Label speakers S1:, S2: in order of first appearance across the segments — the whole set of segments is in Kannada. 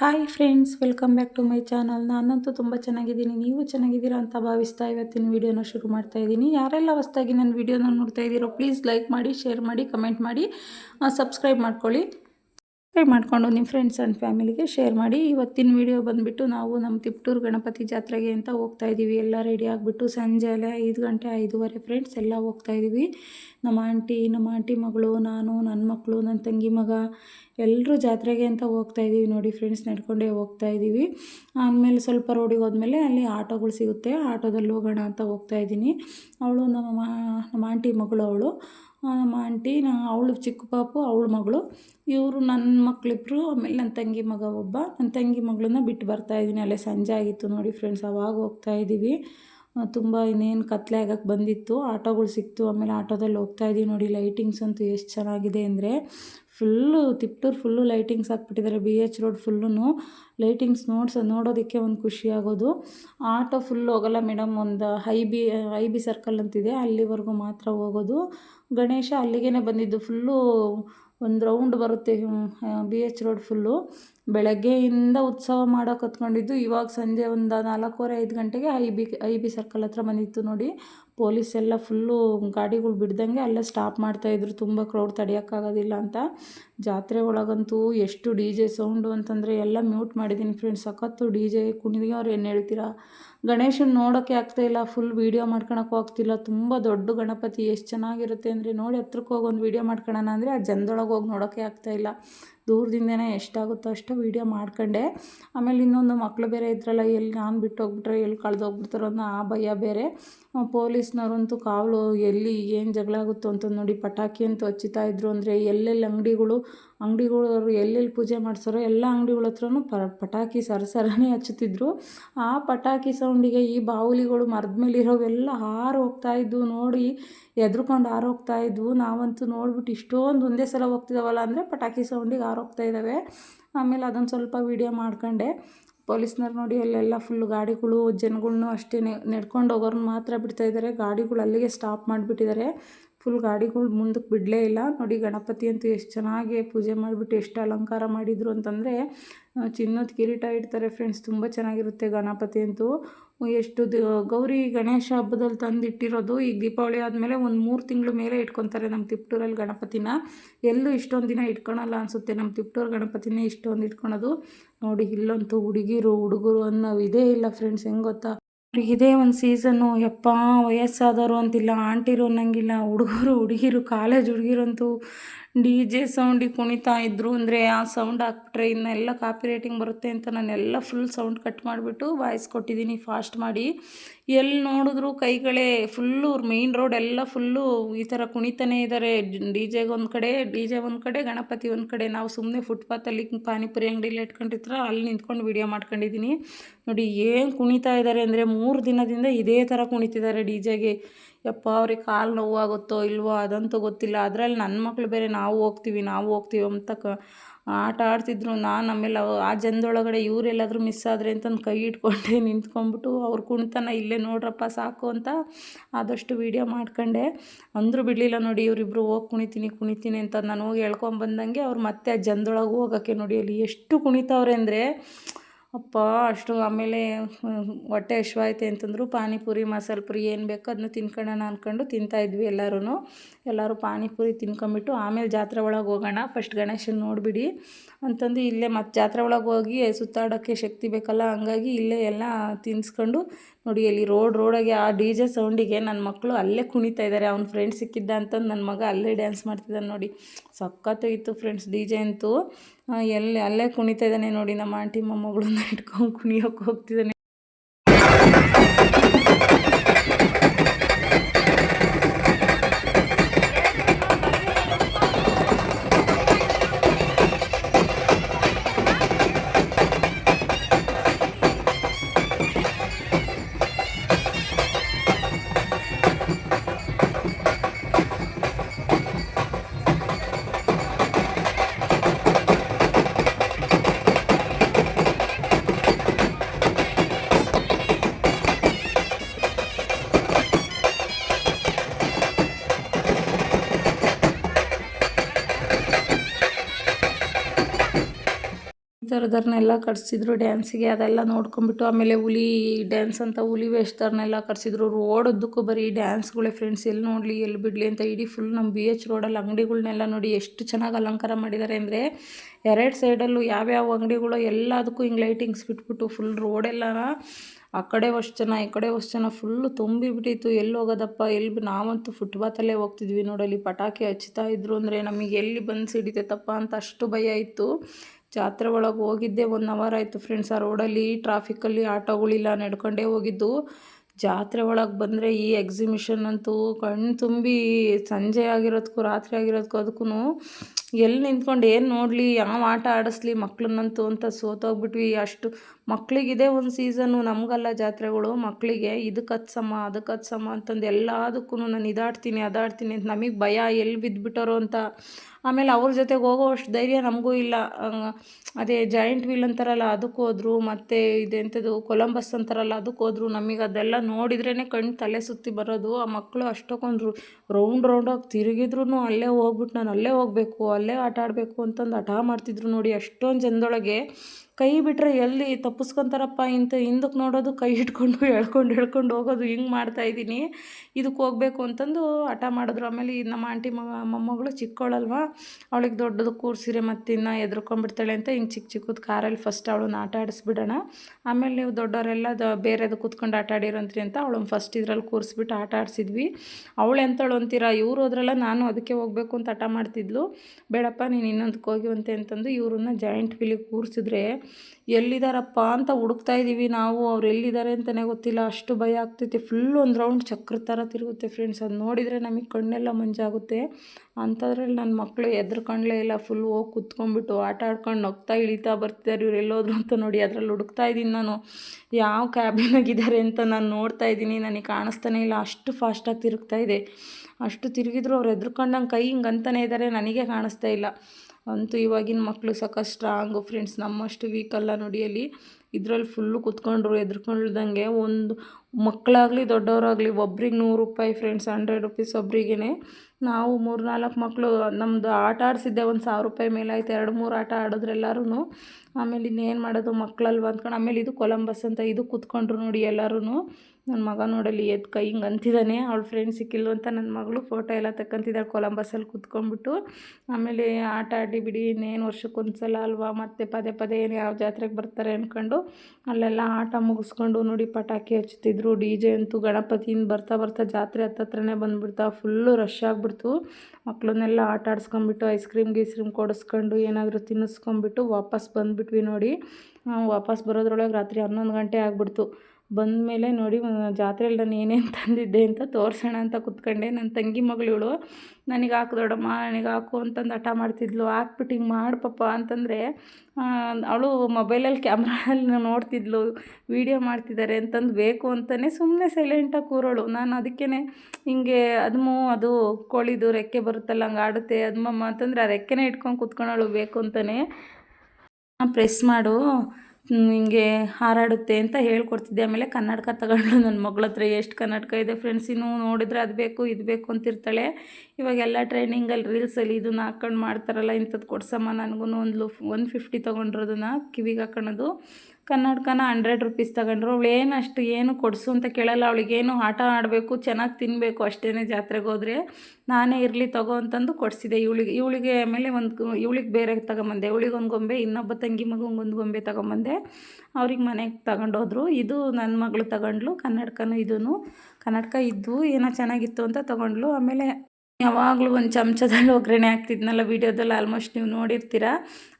S1: Hi friends welcome back to my channel ನಾನಂತೂ ತುಂಬ ಚೆನ್ನಾಗಿದ್ದೀನಿ. ನೀವು ಚೆನ್ನಾಗಿದ್ದೀರಾ ಅಂತ ಭಾವಿಸ್ತಾ ಇವತ್ತಿನ ವೀಡಿಯೋನ ಶುರು ಮಾಡ್ತಾ ಇದ್ದೀನಿ. ಯಾರೆಲ್ಲ ಹೊಸ್ದಾಗಿ ನನ್ನ ವೀಡಿಯೋನ ನೋಡ್ತಾ ಇದ್ದೀರೋ ಪ್ಲೀಸ್ ಲೈಕ್ ಮಾಡಿ ಶೇರ್ ಮಾಡಿ ಕಮೆಂಟ್ ಮಾಡಿ ಸಬ್ಸ್ಕ್ರೈಬ್ ಮಾಡ್ಕೊಳ್ಳಿ. ಸಬ್ಸ್ಕ್ರೈಬ್ ಮಾಡಿಕೊಂಡು ನಿಮ್ಮ ಫ್ರೆಂಡ್ಸ್ ಆ್ಯಂಡ್ ಫ್ಯಾಮಿಲಿಗೆ ಶೇರ್ ಮಾಡಿ. ಇವತ್ತಿನ ವೀಡಿಯೋ ಬಂದುಬಿಟ್ಟು ನಾವು ನಮ್ಮ ತಿಪ್ಟೂರು ಗಣಪತಿ ಜಾತ್ರೆಗೆ ಅಂತ ಹೋಗ್ತಾ ಇದ್ದೀವಿ ಎಲ್ಲ ರೆಡಿ ಆಗಿಬಿಟ್ಟು ಸಂಜೆ ಅಲ್ಲೇ ಐದು ಗಂಟೆ ಐದೂವರೆ ಫ್ರೆಂಡ್ಸ್ ಎಲ್ಲ ಹೋಗ್ತಾ ಇದ್ದೀವಿ ನಮ್ಮ ಆಂಟಿ ನಮ್ಮ ಆಂಟಿ ಮಗಳು, ನಾನು ನನ್ನ ಮಕ್ಕಳು ನನ್ನ ತಂಗಿ ಮಗ ಎಲ್ಲರೂ ಜಾತ್ರೆಗೆ ಅಂತ ಹೋಗ್ತಾ ಇದ್ದೀವಿ ನೋಡಿ ಫ್ರೆಂಡ್ಸ್ ನಡ್ಕೊಂಡೇ ಹೋಗ್ತಾ ಇದ್ದೀವಿ ಆಮೇಲೆ ಸ್ವಲ್ಪ ರೋಡಿಗೆ ಹೋದ್ಮೇಲೆ ಅಲ್ಲಿ ಆಟೋಗಳು ಸಿಗುತ್ತೆ. ಆಟೋದಲ್ಲಿ ಹೋಗೋಣ ಅಂತ ಹೋಗ್ತಾ ಇದ್ದೀನಿ ಅವಳು ನಮ್ಮ ನಮ್ಮ ಆಂಟಿ ಮಗಳು ಅವಳು. ನಮ್ಮ ಆಂಟಿ, ನಾ ಅವಳು ಚಿಕ್ಕ ಪಾಪು, ಅವಳ ಮಗಳು. ಇವರು ನನ್ನ ಮಕ್ಕಳಿಬ್ರು ಆಮೇಲೆ ನನ್ನ ತಂಗಿ ಮಗ ಒಬ್ಬ. ನನ್ನ ತಂಗಿ ಮಗಳನ್ನ ಬಿಟ್ಟು ಬರ್ತಾ ಇದ್ದೀನಿ. ಅಲ್ಲೇ ಸಂಜೆ ಆಗಿತ್ತು ನೋಡಿ ಫ್ರೆಂಡ್ಸ್ ಅವಾಗ ಹೋಗ್ತಾ ಇದ್ದೀವಿ. ತುಂಬ ಇನ್ನೇನು ಕತ್ಲೆ ಆಗಕ್ಕೆ ಬಂದಿತ್ತು. ಆಟೋಗಳು ಸಿಕ್ತು. ಆಮೇಲೆ ಆಟೋದಲ್ಲಿ ಹೋಗ್ತಾ ಇದ್ದೀವಿ ನೋಡಿ. ಲೈಟಿಂಗ್ಸ್ ಅಂತೂ ಎಷ್ಟು ಚೆನ್ನಾಗಿದೆ ಅಂದರೆ full Tiptur full lightings ಹಾಕ್ಬಿಟ್ಟಿದ್ದಾರೆ. B H road full lightings ನೋಡ್ಸ, ನೋಡೋದಕ್ಕೆ ಒಂದು ಖುಷಿ ಆಗೋದು. ಆಟೋ ಫುಲ್ ಹೋಗಲ್ಲ ಮೇಡಮ್ ಒಂದು ಹೈ ಬಿ ಐ ಬಿ ಸರ್ಕಲ್ ಅಂತಿದೆ. ಅಲ್ಲಿವರೆಗೂ ಮಾತ್ರ ಹೋಗೋದು. ಗಣೇಶ ಅಲ್ಲಿಗೇ ಬಂದಿದ್ದು ಫುಲ್ಲು ಒಂದು ರೌಂಡ್ ಬರುತ್ತೆ ಬಿ ಎಚ್ ರೋಡ್ ಫುಲ್ಲು ಬೆಳಗ್ಗೆಯಿಂದ ಉತ್ಸವ ಮಾಡೋಕೆ ಹತ್ಕೊಂಡಿದ್ದು, ಇವಾಗ ಸಂಜೆ ಒಂದು ನಾಲ್ಕೂವರೆ ಐದು ಗಂಟೆಗೆ I B I B circle ಹತ್ರ ಬಂದಿತ್ತು ನೋಡಿ. ಪೊಲೀಸ್ ಎಲ್ಲ ಫುಲ್ಲು ಗಾಡಿಗಳು ಬಿಡ್ದಂಗೆ ಅಲ್ಲೇ ಸ್ಟಾಪ್ ಮಾಡ್ತಾಯಿದ್ರು ತುಂಬ ಕ್ರೌಡ್ ತಡೆಯೋಕ್ಕಾಗೋದಿಲ್ಲ ಅಂತ. ಜಾತ್ರೆ ಒಳಗಂತೂ ಎಷ್ಟು ಡಿ ಜೆ ಸೌಂಡು ಅಂತಂದರೆ ಎಲ್ಲ ಮ್ಯೂಟ್ ಮಾಡಿದ್ದೀನಿ ಫ್ರೆಂಡ್ಸ್ ಸಖತ್ತು ಡಿ ಜೆ ಕುಣಿದವ್ರು ಏನು ಹೇಳ್ತೀರಾ? ಗಣೇಶನ ನೋಡೋಕ್ಕೆ ಇಲ್ಲ ಫುಲ್ ವೀಡಿಯೋ ಮಾಡ್ಕೊಳಕ್ಕೆ ಆಗ್ತಿಲ್ಲ ತುಂಬ ದೊಡ್ಡ ಗಣಪತಿ, ಎಷ್ಟು ಚೆನ್ನಾಗಿರುತ್ತೆ ಅಂದರೆ ನೋಡಿ ಹತ್ರಕ್ಕೆ ಹೋಗಿ ಒಂದು ವೀಡಿಯೋ ಮಾಡ್ಕೊಳ್ಳೋಣ ಅಂದರೆ ಆ ಜನದೊಳಗೆ ಹೋಗಿ ನೋಡೋಕ್ಕೆ ಆಗ್ತಾಯಿಲ್ಲ ದೂರದಿಂದನೇ ಎಷ್ಟಾಗುತ್ತೋ ಅಷ್ಟು ವೀಡಿಯೋ ಮಾಡ್ಕೊಂಡೆ. ಆಮೇಲೆ ಇನ್ನೊಂದು ಮಕ್ಕಳು ಬೇರೆ ಇದ್ರಲ್ಲ, ಎಲ್ಲಿ ನಾನು ಬಿಟ್ಟು ಹೋಗ್ಬಿಟ್ರೆ, ಎಲ್ಲಿ ಕಳೆದೋಗ್ಬಿಡ್ತಾರೋ ಅನ್ನೋ ಆ ಭಯ ಬೇರೆ. ಪೊಲೀಸ್ನವರಂತೂ ಕಾವಲು ಎಲ್ಲಿ ಏನು ಜಗಳ ಆಗುತ್ತೋ ಅಂತ ನೋಡಿ ಪಟಾಕಿ ಅಂತ ಹಚ್ಚುತ್ತಾ ಇದ್ರು ಅಂದರೆ ಎಲ್ಲೆಲ್ಲಿ ಅಂಗಡಿಗಳು, ಅಂಗಡಿಗಳವರು ಎಲ್ಲೆಲ್ಲಿ ಪೂಜೆ ಮಾಡಿಸೋರೋ, ಎಲ್ಲ ಅಂಗಡಿಗಳ ಹತ್ರನೂ ಪಟಾಕಿ ಸರಸರನೇ ಹಚ್ಚುತ್ತಿದ್ರು. ಆ ಪಟಾಕಿ ಸೌಂಡಿಗೆ ಈ ಬಾವುಲಿಗಳು ಮರದ ಮೇಲೆ ಇರೋವೆಲ್ಲ ಹೋಗ್ತಾ ಇದ್ವು ನೋಡಿ ಎದ್ರುಕೊಂಡು ಹಾರೋಗ್ತಾ ಇದ್ವು ನಾವಂತೂ ನೋಡ್ಬಿಟ್ಟು ಇಷ್ಟೊಂದು ಒಂದೇ ಸಲ ಹೋಗ್ತಿದ್ದಾವಲ್ಲ ಅಂದರೆ ಪಟಾಕಿ ಸೌಂಡಿಗೆ ಹಾರೋಗ್ತಾ ಇದ್ದಾವೆ. ಆಮೇಲೆ ಅದೊಂದು ಸ್ವಲ್ಪ ವೀಡಿಯೋ ಮಾಡ್ಕೊಂಡೆ. ಪೊಲೀಸ್ನವ್ರು ನೋಡಿ ಅಲ್ಲೆಲ್ಲ ಫುಲ್ ಗಾಡಿಗಳು, ಜನಗಳ್ನು ಅಷ್ಟೇ ನೆಡ್ಕೊಂಡು ಹೋಗೋರನ್ನ ಮಾತ್ರ ಬಿಡ್ತಾಯಿದ್ದಾರೆ ಗಾಡಿಗಳು ಅಲ್ಲಿಗೆ ಸ್ಟಾಪ್ ಮಾಡಿಬಿಟ್ಟಿದ್ದಾರೆ ಫುಲ್ ಗಾಡಿಗಳು ಮುಂದಕ್ಕೆ ಬಿಡಲೇ ಇಲ್ಲ. ನೋಡಿ ಗಣಪತಿ ಅಂತೂ ಎಷ್ಟು ಚೆನ್ನಾಗಿ ಪೂಜೆ ಮಾಡಿಬಿಟ್ಟು ಎಷ್ಟು ಅಲಂಕಾರ ಮಾಡಿದರು ಅಂತಂದರೆ ಚಿನ್ನದ ಕಿರೀಟ ಇಡ್ತಾರೆ ಫ್ರೆಂಡ್ಸ್ ತುಂಬ ಚೆನ್ನಾಗಿರುತ್ತೆ ಗಣಪತಿ ಅಂತೂ. ಎಷ್ಟು ಗೌರಿ ಗಣೇಶ ಹಬ್ಬದಲ್ಲಿ ತಂದಿಟ್ಟಿರೋದು ಈಗ ದೀಪಾವಳಿ ಆದಮೇಲೆ ಒಂದು ಮೂರು ತಿಂಗಳು ಮೇಲೆ ಇಟ್ಕೊತಾರೆ ನಮ್ಮ ತಿಪ್ಟೂರಲ್ಲಿ ಗಣಪತಿನ. ಎಲ್ಲೂ ಇಷ್ಟೊಂದು ದಿನ ಇಟ್ಕೊಳಲ್ಲ ಅನಿಸುತ್ತೆ ನಮ್ಮ ತಿಪ್ಟೂರು ಗಣಪತಿನೇ ಇಷ್ಟೊಂದು ಇಟ್ಕೊಳೋದು. ನೋಡಿ ಇಲ್ಲಂತೂ ಹುಡುಗಿರು, ಹುಡುಗರು ಅನ್ನೋ ಇದೇ ಇಲ್ಲ ಫ್ರೆಂಡ್ಸ್ ಹೆಂಗೆ ಗೊತ್ತಾ? ಇದೇ ಒಂದು ಸೀಸನ್ನು ಯಪ್ಪ ವಯಸ್ಸಾದವರು ಅಂತಿಲ್ಲ ಆಂಟಿರು ಅನ್ನಂಗಿಲ್ಲ ಹುಡುಗರು ಹುಡುಗಿರು ಕಾಲೇಜ್ ಹುಡುಗಿರಂತೂ ಡಿ ಜೆ ಸೌಂಡಿಗೆ ಕುಣಿತಾ ಇದ್ದರು ಅಂದರೆ ಆ ಸೌಂಡ್ ಹಾಕ್ಬಿಟ್ರೆ ಇನ್ನೆಲ್ಲ ಕಾಪಿ ರೇಟಿಂಗ್ ಬರುತ್ತೆ ಅಂತ ನಾನೆಲ್ಲ ಫುಲ್ ಸೌಂಡ್ ಕಟ್ ಮಾಡಿಬಿಟ್ಟು ವಾಯ್ಸ್ ಕೊಟ್ಟಿದ್ದೀನಿ ಫಾಸ್ಟ್ ಮಾಡಿ. ಎಲ್ಲಿ ನೋಡಿದ್ರು ಕೈಗಳೇ ಫುಲ್ಲು ಮೇಯ್ನ್ ರೋಡ್ ಎಲ್ಲ ಫುಲ್ಲು ಈ ಥರ ಕುಣಿತಾನೇ ಇದ್ದಾರೆ ಡಿ ಜೆಗೆ ಒಂದು ಕಡೆ, ಡಿ ಜೆ ಒಂದು ಕಡೆ, ಗಣಪತಿ ಒಂದು ಕಡೆ. ನಾವು ಸುಮ್ಮನೆ ಫುಟ್ಪಾತಲ್ಲಿ ಪಾನಿಪುರಿ ಅಂಗಡಿಲಿ ಇಟ್ಕೊಂಡಿರ್ತಾರೆ, ಅಲ್ಲಿ ನಿಂತ್ಕೊಂಡು ವೀಡಿಯೋ ಮಾಡ್ಕೊಂಡಿದ್ದೀನಿ ನೋಡಿ ಏನು ಕುಣಿತಾ ಇದ್ದಾರೆ ಅಂದರೆ ಮೂರು ದಿನದಿಂದ ಇದೇ ಥರ ಕುಣಿತಿದ್ದಾರೆ ಡಿ ಜೆಗೆ. ಯಪ್ಪ ಅವ್ರಿಗೆ ಕಾಲು ನೋವಾಗುತ್ತೋ ಇಲ್ವೋ ಅದಂತೂ ಗೊತ್ತಿಲ್ಲ. ಅದರಲ್ಲಿ ನನ್ನ ಮಕ್ಳು ಬೇರೆ ನಾವು ಹೋಗ್ತೀವಿ ನಾವು ಹೋಗ್ತೀವಿ ಅಂತ ಕ ಆಟ ಆಡ್ತಿದ್ರು. ನಾನು ಆಮೇಲೆ ಆ ಜನದೊಳಗಡೆ ಇವರೆಲ್ಲಾದರೂ ಮಿಸ್ ಆದರೆ ಅಂತಂದು ಕೈ ಇಟ್ಕೊಂಡೆ, ನಿಂತ್ಕೊಂಡ್ಬಿಟ್ಟು ಅವ್ರು ಕುಣ್ತಾನ ಇಲ್ಲೇ ನೋಡ್ರಪ್ಪ ಸಾಕು ಅಂತ ಆದಷ್ಟು ವೀಡಿಯೋ ಮಾಡ್ಕೊಂಡೆ. ಅಂದರೂ ಬಿಡಲಿಲ್ಲ ನೋಡಿ ಇವರಿಬ್ಬರು ಹೋಗಿ ಕುಣಿತೀನಿ ಕುಣಿತೀನಿ ಅಂತ ನಾನು ಹೋಗಿ ಹೇಳ್ಕೊಂಬಂದಂಗೆ ಅವ್ರು ಮತ್ತೆ ಆ ಜನದೊಳಗೆ ಹೋಗೋಕ್ಕೆ ನೋಡಿ ಅಲ್ಲಿ ಎಷ್ಟು ಕುಣಿತವ್ರೆ ಅಂದರೆ ಅಪ್ಪ, ಅಷ್ಟು ಆಮೇಲೆ ಹೊಟ್ಟೆ ಹಶ್ವಾಯ್ತು ಅಂತಂದರು ಪಾನಿಪುರಿ, ಮಸಾಲೆ ಪುರಿ ಏನು ಬೇಕೋ ಅದನ್ನ ತಿನ್ಕೊಳ್ಳೋಣ ಅಂದ್ಕೊಂಡು ತಿಂತಾಯಿದ್ವಿ ಎಲ್ಲರೂ ಎಲ್ಲರೂ ಪಾನಿಪುರಿ ತಿನ್ಕೊಂಬಿಟ್ಟು ಆಮೇಲೆ ಜಾತ್ರೆ ಒಳಗೆ ಹೋಗೋಣ, ಫಸ್ಟ್ ಗಣೇಶನ ನೋಡಿಬಿಡಿ ಅಂತಂದು ಇಲ್ಲೇ ಮತ್ತು ಜಾತ್ರೆ ಒಳಗೆ ಹೋಗಿ ಸುತ್ತಾಡೋಕ್ಕೆ ಶಕ್ತಿ ಬೇಕಲ್ಲ, ಹಂಗಾಗಿ ಇಲ್ಲೇ ಎಲ್ಲ ತಿನ್ಸ್ಕೊಂಡು ನೋಡಿ ಅಲ್ಲಿ ರೋಡ್, ರೋಡಾಗೆ ಆ ಡಿ ಜೆ ಸೌಂಡಿಗೆ ನನ್ನ ಮಕ್ಕಳು ಅಲ್ಲೇ ಕುಣಿತಾ ಇದ್ದಾರೆ ಅವ್ನ ಫ್ರೆಂಡ್ಸ್ ಸಿಕ್ಕಿದ್ದ ಅಂತಂದು ನನ್ನ ಮಗ ಅಲ್ಲೇ ಡ್ಯಾನ್ಸ್ ಮಾಡ್ತಿದ್ದಾನೆ ನೋಡಿ. ಸಖತ್ತಾಗಿತ್ತು ಫ್ರೆಂಡ್ಸ್ ಡಿ ಜೆ ಅಂತೂ. ಎಲ್ಲಿ ಅಲ್ಲೇ ಕುಣಿತಾ ಇದ್ದಾನೆ ನೋಡಿ ನಮ್ಮ ಆಂಟಿ ಮೊಮ್ಮಗಳನ್ನ ಇಟ್ಕೊಂಡು ಕುಣಿಯೋಕೆ ಹೋಗ್ತಿದ್ದಾನೆ. ಥರದವ್ರನ್ನೆಲ್ಲ ಕಟ್ಸಿದ್ರು, ಡ್ಯಾನ್ಸಿಗೆ ಅದೆಲ್ಲ ನೋಡ್ಕೊಂಬಿಟ್ಟು ಆಮೇಲೆ ಹುಲಿ ಡ್ಯಾನ್ಸ್ ಅಂತ ಹುಲಿ ವೇಷದವ್ರನ್ನೆಲ್ಲ ಕಟ್ಸಿದ್ರು. ರೋಡದ್ದಕ್ಕೂ ಬರೀ ಡ್ಯಾನ್ಸ್ಗಳೇ ಫ್ರೆಂಡ್ಸ್ ಎಲ್ಲಿ ನೋಡಲಿ ಎಲ್ಲಿ ಬಿಡಲಿ ಅಂತ ಇಡೀ ಫುಲ್ ನಮ್ಮ ಬಿ ಎಚ್ ರೋಡಲ್ಲಿ ಅಂಗಡಿಗಳ್ನೆಲ್ಲ ನೋಡಿ ಎಷ್ಟು ಚೆನ್ನಾಗಿ ಅಲಂಕಾರ ಮಾಡಿದ್ದಾರೆ ಅಂದರೆ, ಎರಡು ಸೈಡಲ್ಲೂ ಯಾವ್ಯಾವ ಅಂಗಡಿಗಳು ಎಲ್ಲದಕ್ಕೂ ಹಿಂಗೆ ಲೈಟಿಂಗ್ಸ್ ಬಿಟ್ಬಿಟ್ಟು ಫುಲ್ ರೋಡೆಲ್ಲ ಆ ಕಡೆ ಅಷ್ಟು ಜನ, ಈ ಕಡೆ ಅಷ್ಟು ಜನ ಫುಲ್ಲು ತುಂಬಿಬಿಟ್ಟಿತ್ತು. ಎಲ್ಲಿ ಹೋಗೋದಪ್ಪ? ಎಲ್ಲಿ ನಾವಂತೂ ಫುಟ್ಬಾತಲ್ಲೇ ಹೋಗ್ತಿದ್ವಿ ನೋಡಲ್ಲಿ. ಪಟಾಕಿ ಹಚ್ತಾ ಇದ್ರು ಅಂದರೆ ನಮಗೆ ಎಲ್ಲಿ ಬಂದು ಸಿಡಿತೈತಪ್ಪ ಅಂತ ಅಷ್ಟು ಭಯ ಇತ್ತು. ಜಾತ್ರೆ ಒಳಗೆ ಹೋಗಿದ್ದೆ. ಒನ್ ಅವರ್ ಆಯಿತು ಫ್ರೆಂಡ್ಸ್ ಆ ರೋಡಲ್ಲಿ ಟ್ರಾಫಿಕಲ್ಲಿ ಆಟೋಗಳಿಲ್ಲ ನಡ್ಕೊಂಡೇ ಹೋಗಿದ್ದು. ಜಾತ್ರೆ ಒಳಗೆ ಬಂದರೆ ಈ ಎಕ್ಸಿಬಿಷನ್ ಅಂತೂ ಕಣ್ಣು ತುಂಬಿ ಸಂಜೆ ಆಗಿರೋದಕ್ಕೂ ರಾತ್ರಿ ಆಗಿರೋದಕ್ಕೂ ಅದಕ್ಕೂ ಎಲ್ಲಿ ನಿಂತ್ಕೊಂಡು ಏನು ನೋಡಲಿ, ಯಾವ ಆಟ ಆಡಿಸ್ಲಿ, ಮಕ್ಳನ್ನಂತೂ ಅಂತ ಸೋತೋಗ್ಬಿಟ್ವಿ. ಅಷ್ಟು ಮಕ್ಕಳಿಗಿದೆ ಒಂದು ಸೀಸನ್ನು ನಮಗಲ್ಲ ಜಾತ್ರೆಗಳು. ಮಕ್ಕಳಿಗೆ ಇದಕ್ಕೆ ಹತ್ಸಮ್ಮ ಅದಕ್ಕೆ ಹತ್ಸಮ್ಮ ಅಂತಂದು ಎಲ್ಲದಕ್ಕೂ ನಾನು ಇದಾಡ್ತೀನಿ, ಅದಾಡ್ತೀನಿ ಅಂತ ನಮಗೆ ಭಯ ಎಲ್ಲಿ ಬಿದ್ದುಬಿಟ್ಟರೋ ಅಂತ. ಆಮೇಲೆ ಅವ್ರ ಜೊತೆಗೆ ಹೋಗೋ ಅಷ್ಟು ಧೈರ್ಯ ನಮಗೂ ಇಲ್ಲ. ಅದೇ ಜಾಯಿಂಟ್ ವೀಲ್ ಅಂತಾರಲ್ಲ ಅದಕ್ಕೆ ಹೋದ್ರು. ಮತ್ತು ಇದೆಂಥದ್ದು ಕೊಲಂಬಸ್ ಅಂತಾರಲ್ಲ ಅದಕ್ಕೆ ಹೋದ್ರು. ನಮಗೆ ಅದೆಲ್ಲ ನೋಡಿದ್ರೇ ಕಣ್ಣು ತಲೆ ಸುತ್ತಿ ಬರೋದು. ಆ ಮಕ್ಕಳು ಅಷ್ಟೊಂದು ರೌಂಡ್ ರೌಂಡಾಗಿ ತಿರುಗಿದ್ರು ಅಲ್ಲೇ ಹೋಗ್ಬಿಟ್ಟು ನಾನು ಅಲ್ಲೇ ಹೋಗಬೇಕು ಅಲ್ಲೇ ಆಟ ಆಡಬೇಕು ಅಂತಂದು ಹಠ ಮಾಡ್ತಿದ್ರು ನೋಡಿ ಅಷ್ಟೊಂದು ಜನದೊಳಗೆ ಕೈ ಬಿಟ್ಟರೆ ಎಲ್ಲಿ ತಪ್ಪಿಸ್ಕೊತಾರಪ್ಪ ಇಂಥ ಹಿಂದಕ್ಕೆ ನೋಡೋದು ಕೈ ಹಿಡ್ಕೊಂಡು, ಎಳ್ಕೊಂಡು ಎಳ್ಕೊಂಡು ಹೋಗೋದು ಹಿಂಗೆ ಮಾಡ್ತಾಯಿದ್ದೀನಿ ಇದಕ್ಕೆ ಹೋಗಬೇಕು ಅಂತಂದು ಹಠ ಮಾಡಿದ್ರು. ಆಮೇಲೆ ಈ ನಮ್ಮ ಆಂಟಿ ಮಗ, ಮೊಮ್ಮಗಳು ಚಿಕ್ಕವಳಲ್ವ ಅವಳಿಗೆ ದೊಡ್ಡದು ಕೂರ್ಸಿರೆ ಮತ್ತು ಇನ್ನು ಎದ್ರುಕೊಂಡ್ಬಿಡ್ತಾಳೆ ಅಂತ ಹಿಂಗೆ ಚಿಕ್ಕ ಚಿಕ್ಕದು ಕಾರಲ್ಲಿ ಫಸ್ಟ್ ಅವಳನ್ನ ಆಟ ಆಡಿಸ್ಬಿಡೋಣ. ಆಮೇಲೆ ನೀವು ದೊಡ್ಡವರೆಲ್ಲ ಬೇರೆದು ಕೂತ್ಕೊಂಡು ಆಟ ಆಡಿರೋಂತ್ರಿ ಅಂತ ಅವಳನ್ನ ಫಸ್ಟ್ ಇದ್ರಲ್ಲಿ ಕೂರಿಸ್ಬಿಟ್ಟು ಆಟ ಆಡಿಸಿದ್ವಿ. ಅವಳು ಎಂತಳು ಅಂತೀರ? ಇವ್ರು ಹೋದ್ರಲ್ಲ ನಾನು ಅದಕ್ಕೆ ಹೋಗಬೇಕು ಅಂತ ಹಠ ಮಾಡ್ತಿದ್ಲು. ಬೇಡಪ್ಪ, ನೀನು ಇನ್ನೊಂದಕ್ಕೆ ಹೋಗಿವಂತೆ ಅಂತಂದು ಇವ್ರನ್ನ ಜಾಯಿಂಟ್ ವೀಲಿಗೆ ಕೂರಿಸಿದ್ರೆ ಎಲ್ಲಿದ್ದಾರಪ್ಪ ಅಂತ ಹುಡುಕ್ತಾ ಇದ್ದೀವಿ ನಾವು, ಅವ್ರು ಎಲ್ಲಿದ್ದಾರೆ ಅಂತಲೇ ಗೊತ್ತಿಲ್ಲ. ಅಷ್ಟು ಭಯ ಆಗ್ತೈತೆ. ಫುಲ್ ಒಂದು ರೌಂಡ್ ಚಕ್ರ ಥರ ತಿರುಗುತ್ತೆ ಫ್ರೆಂಡ್ಸ್ ಅದು ನೋಡಿದರೆ ನಮಗೆ ಕಣ್ಣೆಲ್ಲ ಮಂಜಾಗುತ್ತೆ. ಅಂಥದ್ರಲ್ಲಿ ನನ್ನ ಮಕ್ಕಳು ಎದ್ರಕೊಂಡ್ಲೇ ಇಲ್ಲ. ಫುಲ್ ಹೋಗಿ ಕುತ್ಕೊಂಡ್ಬಿಟ್ಟು ಆಟ ಆಡ್ಕೊಂಡು ನಗ್ತಾ ಇಳಿತಾ ಬರ್ತಿದ್ದಾರೆ ಇವ್ರು ಎಲ್ಲೋದ್ರು ಅಂತ ನೋಡಿ ಅದರಲ್ಲಿ ಹುಡುಕ್ತಾ ಇದ್ದೀನಿ ನಾನು. ಯಾವ ಕ್ಯಾಬಿನಾಗಿದ್ದಾರೆ ಅಂತ ನಾನು ನೋಡ್ತಾ ಇದ್ದೀನಿ ನನಗೆ ಕಾಣಿಸ್ತಾನೇ ಇಲ್ಲ. ಅಷ್ಟು ಫಾಸ್ಟಾಗಿ ತಿರುಗ್ತಾ ಇದೆ. ಅಷ್ಟು ತಿರುಗಿದ್ರು ಅವ್ರು ಎದ್ರುಕೊಂಡಂಗೆ ಕೈ ಹಿಂಗೆ ಅಂತಲೇ ಇದ್ದಾರೆ ನನಗೆ ಕಾಣಿಸ್ತಾ ಇಲ್ಲ. ಅಂತೂ ಇವಾಗಿನ ಮಕ್ಕಳು ಸಾಕಷ್ಟು ಸ್ಟ್ರಾಂಗು ಫ್ರೆಂಡ್ಸ್ ನಮ್ಮಷ್ಟು ವೀಕಲ್ಲ ನೋಡಿ ಅಲ್ಲಿ. ಇದರಲ್ಲಿ ಫುಲ್ಲು ಕುತ್ಕೊಂಡ್ರು ಎದ್ರುಕೊಳ್ದಂಗೆ ಒಂದು ಮಕ್ಕಳಾಗಲಿ ದೊಡ್ಡವರಾಗಲಿ ಒಬ್ರಿಗೆ ನೂರು ರೂಪಾಯಿ ಫ್ರೆಂಡ್ಸ್ ಹಂಡ್ರೆಡ್ ರುಪೀಸ್ ಒಬ್ರಿಗೇ ನಾವು ಮೂರು ನಾಲ್ಕು ಮಕ್ಕಳು ನಮ್ಮದು ಆಟ ಆಡಿಸಿದ್ದೆ ಒಂದು ಸಾವಿರ ರೂಪಾಯಿ ಮೇಲೆ ಆಯ್ತು, ಎರಡು ಮೂರು ಆಟ ಆಡಿದ್ರೆಲ್ಲರೂ ಆಮೇಲೆ ಇನ್ನೇನು ಮಾಡೋದು ಮಕ್ಕಳಲ್ವ ಅಂದ್ಕೊಂಡು, ಆಮೇಲೆ ಇದು ಕೊಲಂಬಸ್ ಅಂತ ಇದು ಕೂತ್ಕೊಂಡ್ರು ನೋಡಿ ಎಲ್ಲರೂ ನನ್ನ ಮಗ ನೋಡಲಿ ಎದ್ದು ಕೈ ಹಿಂಗೆ ಅಂತಿದ್ದಾನೆ ಅವಳ ಫ್ರೆಂಡ್ ಸಿಕ್ಕಿಲ್ಲ ಅಂತ ನನ್ನ ಮಗಳು ಫೋಟೋ ಎಲ್ಲ ತಕ್ಕಂತಿದ್ದಾಳೆ ಕೊಲಂಬಸಲ್ಲಿ ಕುತ್ಕೊಂಡ್ಬಿಟ್ಟು. ಆಮೇಲೆ ಆಟ ಆಡಿ ಬಿಡಿ ಇನ್ನೇನು ವರ್ಷಕ್ಕೊಂದ್ಸಲ ಅಲ್ವಾ, ಮತ್ತೆ ಪದೇ ಪದೇ ಏನು ಯಾವ ಜಾತ್ರೆಗೆ ಬರ್ತಾರೆ ಅಂದ್ಕೊಂಡು ಅಲ್ಲೆಲ್ಲ ಆಟ ಮುಗಿಸ್ಕೊಂಡು ನೋಡಿ ಪಟಾಕಿ ಹಚ್ತಿದ್ರು ಡಿ ಜೆ ಅಂತೂ ಗಣಪತಿಯಿಂದ ಬರ್ತಾ ಬರ್ತಾ ಜಾತ್ರೆ ಹತ್ತತ್ರನೇ ಬಂದುಬಿಡ್ತಾ ಫುಲ್ಲು ರಶ್ ಆಗಿಬಿಡ್ತು. ಮಕ್ಕಳನ್ನೆಲ್ಲ ಆಟ ಆಡಿಸ್ಕೊಂಬಿಟ್ಟು ಐಸ್ ಕ್ರೀಮ್ ಗೀಸ್ ಕ್ರೀಮ್ ಕೊಡಿಸ್ಕೊಂಡು ಏನಾದರೂ ತಿನ್ನಿಸ್ಕೊಂಬಿಟ್ಟು ವಾಪಸ್ ಬಂದುಬಿಟ್ವಿ ನೋಡಿ. ವಾಪಸ್ ಬರೋದ್ರೊಳಗೆ ರಾತ್ರಿ ಹನ್ನೊಂದು ಗಂಟೆ ಆಗಿಬಿಡ್ತು. ಬಂದ ಮೇಲೆ ನೋಡಿ ಜಾತ್ರೆಯಲ್ಲಿ ನಾನು ಏನೇನು ತಂದಿದ್ದೆ ಅಂತ ತೋರಿಸೋಣ ಅಂತ ಕುತ್ಕೊಂಡೆ. ನನ್ನ ತಂಗಿ ಮಗಳಿವಳು ನನಗೆ ಹಾಕು ದೊಡ್ಡಮ್ಮ, ನನಗೆ ಹಾಕು ಅಂತಂದು ಹಠ ಮಾಡ್ತಿದ್ಲು. ಹಾಕ್ಬಿಟ್ಟು ಹಿಂಗೆ ಮಾಡು ಪಪ್ಪ ಅಂತಂದರೆ ಅವಳು ಮೊಬೈಲಲ್ಲಿ ಕ್ಯಾಮ್ರಲ್ಲಿ ನೋಡ್ತಿದ್ಲು, ವೀಡಿಯೋ ಮಾಡ್ತಿದ್ದಾರೆ ಅಂತಂದು ಬೇಕು ಅಂತಲೇ ಸುಮ್ಮನೆ ಸೈಲೆಂಟಾಗಿ ಕೂರೋಳು. ನಾನು ಅದಕ್ಕೇ ಹಿಂಗೆ ಅದು ಅದು ಕೋಳಿದು ರೆಕ್ಕೆ ಬರುತ್ತಲ್ಲ, ಹಂಗೆ ಆಡುತ್ತೆ ಅದಮ್ಮಮ್ಮ ಅಂತಂದರೆ ಆ ರೆಕ್ಕೆನೇ ಇಟ್ಕೊಂಡು ಕುತ್ಕೊಳ್ಳೋಳು ಬೇಕು ಅಂತಲೇ ಪ್ರೆಸ್ ಮಾಡು. ಹಿಂಗೆ ಹಾರಾಡುತ್ತೆ ಅಂತ ಹೇಳ್ಕೊಡ್ತಿದ್ದೆ. ಆಮೇಲೆ ಕನ್ನಡಕ ತಗೊಂಡು ನನ್ನ ಮಗಳ ಹತ್ರ, ಎಷ್ಟು ಕನ್ನಡಕ ಇದೆ ಫ್ರೆಂಡ್ಸ್ ಇನ್ನೂ ನೋಡಿದ್ರೆ ಅದು ಬೇಕು, ಇದು ಬೇಕು ಅಂತಿರ್ತಾಳೆ. ಇವಾಗೆಲ್ಲ ಟ್ರೈನಿಂಗಲ್ಲಿ ರೀಲ್ಸಲ್ಲಿ ಇದನ್ನ ಹಾಕ್ಕೊಂಡು ಮಾಡ್ತಾರಲ್ಲ ಇಂಥದ್ದು ಕೊಡ್ಸಮ್ಮ ನನಗೂ ಒಂದು ಒನ್ ಫಿಫ್ಟಿ ತೊಗೊಂಡಿರೋದನ್ನ ಕಿವಿಗೆ ಹಾಕೊಳ್ಳೋದು ಕನ್ನಡಕನ ಹಂಡ್ರೆಡ್ ರುಪೀಸ್ ತಗೊಂಡ್ರು. ಅವಳು ಏನು ಅಷ್ಟು ಏನು ಕೊಡಿಸು ಅಂತ ಕೇಳಲ್ಲ. ಅವಳಿಗೇನು ಆಟ ಆಡಬೇಕು, ಚೆನ್ನಾಗಿ ತಿನ್ನಬೇಕು ಅಷ್ಟೇ ಜಾತ್ರೆಗೆ ಹೋದರೆ. ನಾನೇ ಇರಲಿ ತಗೋ ಅಂತಂದು ಕೊಡಿಸಿದೆ. ಇವಳಿಗೆ ಇವಳಿಗೆ ಆಮೇಲೆ ಒಂದು ಇವಳಿಗೆ ಬೇರೆ ತಗೊಂಬಂದೆ. ಇವಳಿಗೆ ಒಂದು ಗೊಂಬೆ, ಇನ್ನೊಬ್ಬ ತಂಗಿ ಮಗು ಒಂದು ಗೊಂಬೆ ತಗೊಂಬಂದೆ. ಅವ್ರಿಗೆ ಮನೆಗೆ ತಗೊಂಡೋದ್ರು. ಇದು ನನ್ನ ಮಗಳು ತಗೊಂಡ್ಲು ಕನ್ನಡಕನೂ ಇದೂ ಕನ್ನಡಕ ಇದ್ದು ಏನೋ ಚೆನ್ನಾಗಿತ್ತು ಅಂತ ತಗೊಂಡ್ಲು ಆಮೇಲೆ ಯಾವಾಗಲೂ ಒಂದು ಚಮಚದಲ್ಲಿ ಒಗ್ಗರಣೆ ಹಾಕ್ತಿದ್ನಲ್ಲ ವೀಡಿಯೋದಲ್ಲಿ ಆಲ್ಮೋಸ್ಟ್ ನೀವು ನೋಡಿರ್ತೀರ?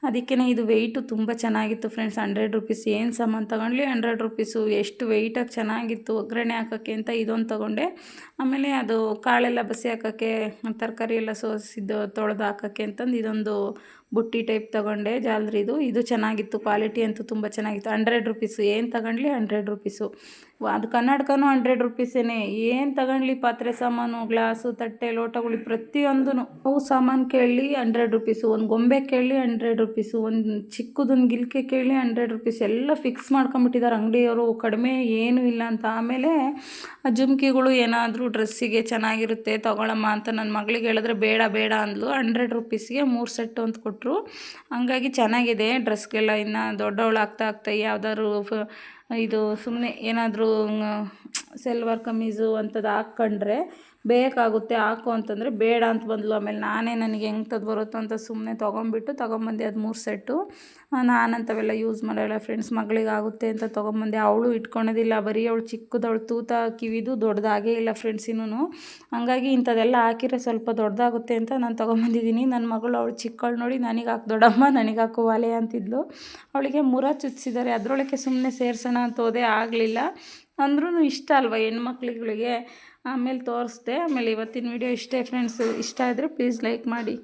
S1: ಅದಕ್ಕೇ ಇದು ವೆಯ್ಟು ತುಂಬ ಚೆನ್ನಾಗಿತ್ತು ಫ್ರೆಂಡ್ಸ್ ಹಂಡ್ರೆಡ್ ರುಪೀಸ್ ಏನು ಸಾಮಾನು ತೊಗೊಂಡ್ಲಿ ಹಂಡ್ರೆಡ್ ರುಪೀಸು ಎಷ್ಟು ವೆಯ್ಟಾಗಿ ಚೆನ್ನಾಗಿತ್ತು ಒಗ್ಗರಣೆ ಹಾಕೋಕ್ಕೆ ಅಂತ ಇದೊಂದು ತೊಗೊಂಡೆ. ಆಮೇಲೆ ಅದು ಕಾಳೆಲ್ಲ ಬಸಿ ಹಾಕೋಕ್ಕೆ, ತರಕಾರಿ ಎಲ್ಲ ಸೋಸಿದ್ದು, ತೊಳೆದು ಹಾಕೋಕ್ಕೆ ಅಂತಂದು ಇದೊಂದು ಬುಟ್ಟಿ ಟೈಪ್ ತೊಗೊಂಡೆ ಜಾಲ್ರಿದು ಇದು. ಚೆನ್ನಾಗಿತ್ತು, ಕ್ವಾಲಿಟಿ ಅಂತೂ ತುಂಬ ಚೆನ್ನಾಗಿತ್ತು. ಹಂಡ್ರೆಡ್ ರುಪೀಸು, ಏನು ತಗೊಂಡ್ಲಿ ಹಂಡ್ರೆಡ್ ರುಪೀಸು. ಅದು ಕನ್ನಡಕನೂ ಹಂಡ್ರೆಡ್ ರುಪೀಸೇನೆ. ಏನು ತಗೊಂಡ್ಲಿ ಪಾತ್ರೆ ಸಾಮಾನು, ಗ್ಲಾಸು, ತಟ್ಟೆ, ಲೋಟಗಳು ಪ್ರತಿಯೊಂದೂ ಅವು ಸಾಮಾನು ಕೇಳಲಿ ಹಂಡ್ರೆಡ್ ರುಪೀಸು, ಒಂದು ಗೊಂಬೆ ಕೇಳಲಿ ಹಂಡ್ರೆಡ್ ರುಪೀಸು, ಒಂದು ಚಿಕ್ಕದೊಂದು ಗಿಲ್ಕೆ ಕೇಳಿ ಹಂಡ್ರೆಡ್ ರುಪೀಸ್. ಎಲ್ಲ ಫಿಕ್ಸ್ ಮಾಡ್ಕೊಂಬಿಟ್ಟಿದ್ದಾರೆ ಅಂಗಡಿಯವರು. ಕಡಿಮೆ ಏನೂ ಇಲ್ಲ ಅಂತ. ಆಮೇಲೆ ಆ ಜುಮ್ಕಿಗಳು ಏನಾದರೂ ಡ್ರೆಸ್ಸಿಗೆ ಚೆನ್ನಾಗಿರುತ್ತೆ, ತೊಗೊಳಮ್ಮ ಅಂತ ನನ್ನ ಮಗಳಿಗೆ ಹೇಳಿದ್ರೆ ಬೇಡ ಬೇಡ ಅಂದ್ಲು. ಹಂಡ್ರೆಡ್ ರುಪೀಸ್ಗೆ ಮೂರು ಸೆಟ್ಟು ಅಂತ ಕೊಟ್ಟು ಕೊಟ್ಟರು ಹಂಗಾಗಿ ಚೆನ್ನಾಗಿದೆ. ಡ್ರೆಸ್ಗೆಲ್ಲ ಇನ್ನು ದೊಡ್ಡವಳು ಆಗ್ತಾ ಆಗ್ತಾ ಯಾವ್ದಾದ್ರು ಫ ಇದು ಸುಮ್ಮನೆ ಏನಾದರೂ ಸೆಲ್ವರ್ ಕಮೀಸು ಅಂಥದ್ದು ಹಾಕ್ಕೊಂಡ್ರೆ ಬೇಕಾಗುತ್ತೆ, ಹಾಕು ಅಂತಂದರೆ ಬೇಡ ಅಂತ ಬಂದಳು ಆಮೇಲೆ ನಾನೇ ನನಗೆ ಹೆಂಗೆ ತದ್ ಬರುತ್ತೋ ಅಂತ ಸುಮ್ಮನೆ ತೊಗೊಂಬಿಟ್ಟು ತೊಗೊಂಬಂದೆ ಅದು ಮೂರು ಸೆಟ್ಟು. ನಾನಂಥವೆಲ್ಲ ಯೂಸ್ ಮಾಡೋಲ್ಲ ಫ್ರೆಂಡ್ಸ್ ಮಗಳಿಗಾಗುತ್ತೆ ಅಂತ ತೊಗೊಂಬಂದೆ. ಅವಳು ಇಟ್ಕೊಳೋದಿಲ್ಲ, ಬರೀ ಅವಳು ಚಿಕ್ಕದವಳು ತೂತ ಕಿವಿದು ದೊಡ್ಡದಾಗೇ ಇಲ್ಲ ಫ್ರೆಂಡ್ಸ್ ಇನ್ನೂ ಹಂಗಾಗಿ ಇಂಥದ್ದೆಲ್ಲ ಹಾಕಿದ್ರೆ ಸ್ವಲ್ಪ ದೊಡ್ಡದಾಗುತ್ತೆ ಅಂತ ನಾನು ತೊಗೊಂಬಂದಿದ್ದೀನಿ. ನನ್ನ ಮಗಳು ಅವಳು ಚಿಕ್ಕವಳು ನೋಡಿ ನನಗೆ ಹಾಕು, ದೊಡ್ಡಮ್ಮ ನನಗೆ ಹಾಕು ಅಲೆ ಅಂತಿದ್ಲು. ಅವಳಿಗೆ ಮುರ ಚುಚ್ಚಿದ್ದಾರೆ. ಅದರೊಳಗೆ ಸುಮ್ಮನೆ ಸೇರ್ಸೋಣ ಅಂತ ಹೋದೆ ಆಗಲಿಲ್ಲ. ಅಂದ್ರೂ ಇಷ್ಟ ಅಲ್ವಾ ಹೆಣ್ಮಕ್ಳುಗಳಿಗೆ? ಆಮೇಲೆ ತೋರಿಸ್ದೆ. ಆಮೇಲೆ ಇವತ್ತಿನ ವಿಡಿಯೋ ಇಷ್ಟೇ ಫ್ರೆಂಡ್ಸ್ ಇಷ್ಟ ಆದರೆ ಪ್ಲೀಸ್ ಲೈಕ್ ಮಾಡಿ.